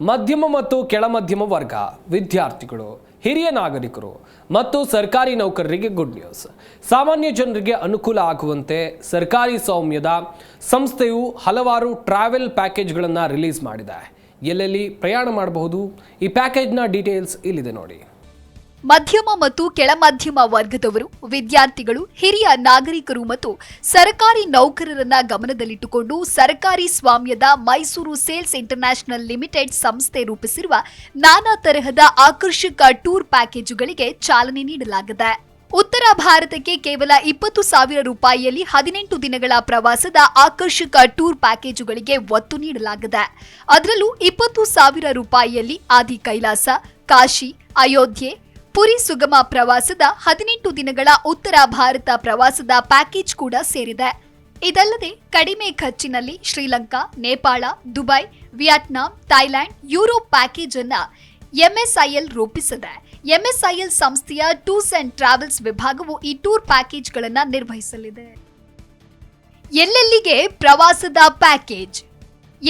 ಮಧ್ಯಮ ಮತ್ತು ಕೆಳಮಧ್ಯಮ ವರ್ಗ, ವಿದ್ಯಾರ್ಥಿಗಳು, ಹಿರಿಯ ನಾಗರಿಕರು ಮತ್ತು ಸರ್ಕಾರಿ ನೌಕರರಿಗೆ ಗುಡ್ ನ್ಯೂಸ್ ಸಾಮಾನ್ಯ ಜನರಿಗೆ ಅನುಕೂಲ ಆಗುವಂತೆ ಸರ್ಕಾರಿ ಸೌಮ್ಯದ ಸಂಸ್ಥೆಯು ಹಲವಾರು ಟ್ರಾವೆಲ್ ಪ್ಯಾಕೇಜ್ಗಳನ್ನು ರಿಲೀಸ್ ಮಾಡಿದೆ. ಎಲ್ಲೆಲ್ಲಿ ಪ್ರಯಾಣ ಮಾಡಬಹುದು? ಈ ಪ್ಯಾಕೇಜ್ನ ಡೀಟೇಲ್ಸ್ ಇಲ್ಲಿದೆ ನೋಡಿ. ಮಧ್ಯಮ ಮತ್ತು ಕೆಳಮಧ್ಯಮ ವರ್ಗದವರು, ವಿದ್ಯಾರ್ಥಿಗಳು, ಹಿರಿಯ ನಾಗರಿಕರು ಮತ್ತು ಸರ್ಕಾರಿ ನೌಕರರನ್ನ ಗಮನದಲ್ಲಿಟ್ಟುಕೊಂಡು ಸರ್ಕಾರಿ ಸ್ವಾಮ್ಯದ ಮೈಸೂರು ಸೇಲ್ಸ್ ಇಂಟರ್ನ್ಯಾಷನಲ್ ಲಿಮಿಟೆಡ್ ಸಂಸ್ಥೆ ರೂಪಿಸಿರುವ ನಾನಾ ತರಹದ ಆಕರ್ಷಕ ಟೂರ್ ಪ್ಯಾಕೇಜುಗಳಿಗೆ ಚಾಲನೆ ನೀಡಲಾಗಿದೆ. ಉತ್ತರ ಭಾರತಕ್ಕೆ ಕೇವಲ ಇಪ್ಪತ್ತು ಸಾವಿರ ರೂಪಾಯಿಯಲ್ಲಿ ಹದಿನೆಂಟು ದಿನಗಳ ಪ್ರವಾಸದ ಆಕರ್ಷಕ ಟೂರ್ ಪ್ಯಾಕೇಜುಗಳಿಗೆ ಒತ್ತು ನೀಡಲಾಗಿದೆ. ಅದರಲ್ಲೂ ಇಪ್ಪತ್ತು ಸಾವಿರ ರೂಪಾಯಿಯಲ್ಲಿ ಆದಿ ಕೈಲಾಸ, ಕಾಶಿ, ಅಯೋಧ್ಯೆ ಪುರಿ ಸುಗಮ ಪ್ರವಾಸದ ಹದಿನೆಂಟು ದಿನಗಳ ಉತ್ತರ ಭಾರತ ಪ್ರವಾಸದ ಪ್ಯಾಕೇಜ್ ಕೂಡ ಸೇರಿದೆ. ಇದಲ್ಲದೆ ಕಡಿಮೆ ಖರ್ಚಿನಲ್ಲಿ Sri Lanka, Nepal, Dubai, Vietnam Thailand Europe package ಅನ್ನ ಎಂಎಸ್ಐಎಲ್ ರೂಪಿಸಿದೆ. ಎಂಎಸ್ಐಎಲ್ ಸಂಸ್ಥೆಯ ಟೂರ್ಸ್ ಅಂಡ್ ಟ್ರಾವೆಲ್ಸ್ ವಿಭಾಗವು ಈ ಟೂರ್ ಪ್ಯಾಕೇಜ್ಗಳನ್ನು ನಿರ್ವಹಿಸಲಿದೆ. ಎಲ್ಲೆಲ್ಲಿಗೆ ಪ್ರವಾಸದ ಪ್ಯಾಕೇಜ್?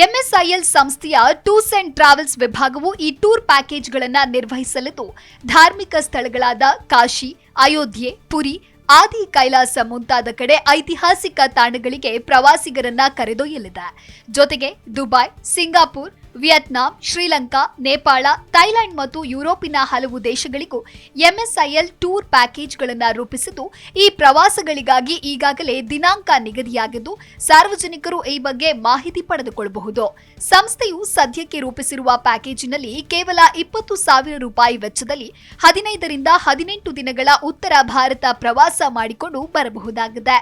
ಎಂಎಸ್ಐಎಲ್ ಸಂಸ್ಥೆಯ ಟೂರ್ಸ್ ಅಂಡ್ ಟ್ರಾವೆಲ್ಸ್ ವಿಭಾಗವು ಈ ಟೂರ್ ಪ್ಯಾಕೇಜ್ಗಳನ್ನು ನಿರ್ವಹಿಸಲಿದ್ದು, ಧಾರ್ಮಿಕ ಸ್ಥಳಗಳಾದ ಕಾಶಿ, ಅಯೋಧ್ಯೆ, ಪುರಿ, ಆದಿ ಕೈಲಾಸ ಮುಂತಾದ ಕಡೆ ಐತಿಹಾಸಿಕ ತಾಣಗಳಿಗೆ ಪ್ರವಾಸಿಗರನ್ನ ಕರೆದೊಯ್ಯಲಿದೆ. ಜೊತೆಗೆ Dubai, Singapore Vietnam Sri Lanka, Nepal, Thailand ಮತ್ತು ಯುರೋಪಿನ ಹಲವು ದೇಶಗಳಿಗೂ ಎಂಎಸ್ಐಎಲ್ ಟೂರ್ ಪ್ಯಾಕೇಜ್ಗಳನ್ನು ರೂಪಿಸಿದ್ದು, ಈ ಪ್ರವಾಸಗಳಿಗಾಗಿ ಈಗಾಗಲೇ ದಿನಾಂಕ ನಿಗದಿಯಾಗಿದ್ದು, ಸಾರ್ವಜನಿಕರು ಈ ಬಗ್ಗೆ ಮಾಹಿತಿ ಪಡೆದುಕೊಳ್ಳಬಹುದು. ಸಂಸ್ಥೆಯು ಸದ್ಯಕ್ಕೆ ರೂಪಿಸಿರುವ ಪ್ಯಾಕೇಜಿನಲ್ಲಿ ಕೇವಲ ಇಪ್ಪತ್ತು ಸಾವಿರ ರೂಪಾಯಿ ವೆಚ್ಚದಲ್ಲಿ ಹದಿನೈದರಿಂದ ಹದಿನೆಂಟು ದಿನಗಳ ಉತ್ತರ ಭಾರತ ಪ್ರವಾಸ ಮಾಡಿಕೊಂಡು ಬರಬಹುದಾಗಿದೆ.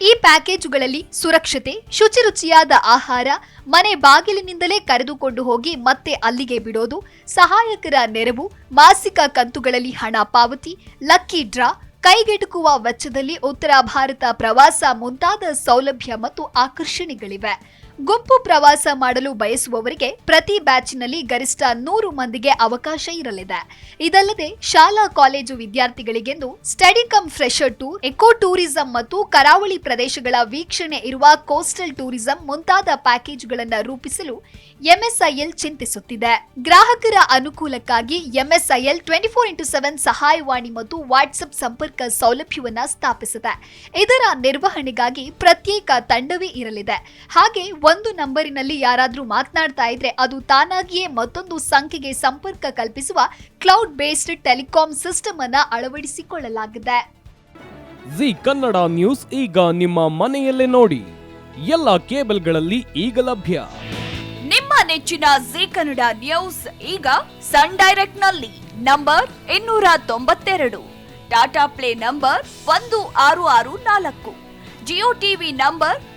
ಈ ಪ್ಯಾಕೇಜುಗಳಲ್ಲಿ ಸುರಕ್ಷತೆ, ಶುಚಿರುಚಿಯಾದ ಆಹಾರ, ಮನೆ ಬಾಗಿಲಿನಿಂದಲೇ ಕರೆದುಕೊಂಡು ಹೋಗಿ ಮತ್ತೆ ಅಲ್ಲಿಗೆ ಬಿಡೋದು, ಸಹಾಯಕರ ನೆರವು, ಮಾಸಿಕ ಕಂತುಗಳಲ್ಲಿ ಹಣ ಪಾವತಿ, ಲಕ್ಕಿ ಡ್ರಾ, ಕೈಗೆಟುಕುವ ವೆಚ್ಚದಲ್ಲಿ ಉತ್ತರ ಭಾರತ ಪ್ರವಾಸ ಮುಂತಾದ ಸೌಲಭ್ಯ ಮತ್ತು ಆಕರ್ಷಣೆಗಳಿವೆ. ಗುಂಪು ಪ್ರವಾಸ ಮಾಡಲು ಬಯಸುವವರಿಗೆ ಪ್ರತಿ ಬ್ಯಾಚ್ನಲ್ಲಿ ಗರಿಷ್ಠ ನೂರು ಮಂದಿಗೆ ಅವಕಾಶ ಇರಲಿದೆ. ಇದಲ್ಲದೆ ಶಾಲಾ college ವಿದ್ಯಾರ್ಥಿಗಳಿಗೆಂದು study cum fresher tour, eco tourism ಮತ್ತು ಕರಾವಳಿ ಪ್ರದೇಶಗಳ ವೀಕ್ಷಣೆ ಇರುವ ಕೋಸ್ಟಲ್ ಟೂರಿಸಂ ಮುಂತಾದ ಪ್ಯಾಕೇಜ್ಗಳನ್ನು ರೂಪಿಸಲು ಎಂಎಸ್ಐಎಲ್ ಚಿಂತಿಸುತ್ತಿದೆ. ಗ್ರಾಹಕರ ಅನುಕೂಲಕ್ಕಾಗಿ MSIL twenty four into seven ಸಹಾಯವಾಣಿ ಮತ್ತು ವಾಟ್ಸ್ಆಪ್ ಸಂಪರ್ಕ ಸೌಲಭ್ಯವನ್ನು ಸ್ಥಾಪಿಸಿದೆ. ಇದರ ನಿರ್ವಹಣೆಗಾಗಿ ಪ್ರತ್ಯೇಕ ತಂಡವೇ ಇರಲಿದೆ. ಹಾಗೆ ಒಂದು ನಂಬರಿನಲ್ಲಿ ಯಾರಾದರೂ ಮಾತನಾಡ್ತಾ ಇದ್ರೆ ಅದು ತಾನಾಗಿಯೇ ಮತ್ತೊಂದು ಸಂಖ್ಯೆಗೆ ಸಂಪರ್ಕ ಕಲ್ಪಿಸುವ ಕ್ಲೌಡ್ ಬೇಸ್ಡ್ ಟೆಲಿಕಾಂ ಸಿಸ್ಟಮ್ ಅನ್ನ ಅಳವಡಿಸಿಕೊಳ್ಳಲಾಗಿದೆ. ಜಿ ಕನ್ನಡ ನ್ಯೂಸ್ ಈಗ ನಿಮ್ಮ ಮನೆಯಲ್ಲೇ ನೋಡಿ. ಎಲ್ಲ ಕೇಬಲ್ಗಳಲ್ಲಿ ಈಗ ಲಭ್ಯ. ನಿಮ್ಮ ನೆಚ್ಚಿನ ಜಿ ಕನ್ನಡ ನ್ಯೂಸ್ ಈಗ ಸನ್ ಡೈರೆಕ್ಟ್ನಲ್ಲಿ ನಂಬರ್ ಇನ್ನೂರ ತೊಂಬತ್ತೆರಡು. ಟಾಟಾ ಪ್ಲೇ ನಂಬರ್ ಒಂದು ಆರು ಆರು ನಾಲ್ಕು. Jio TV number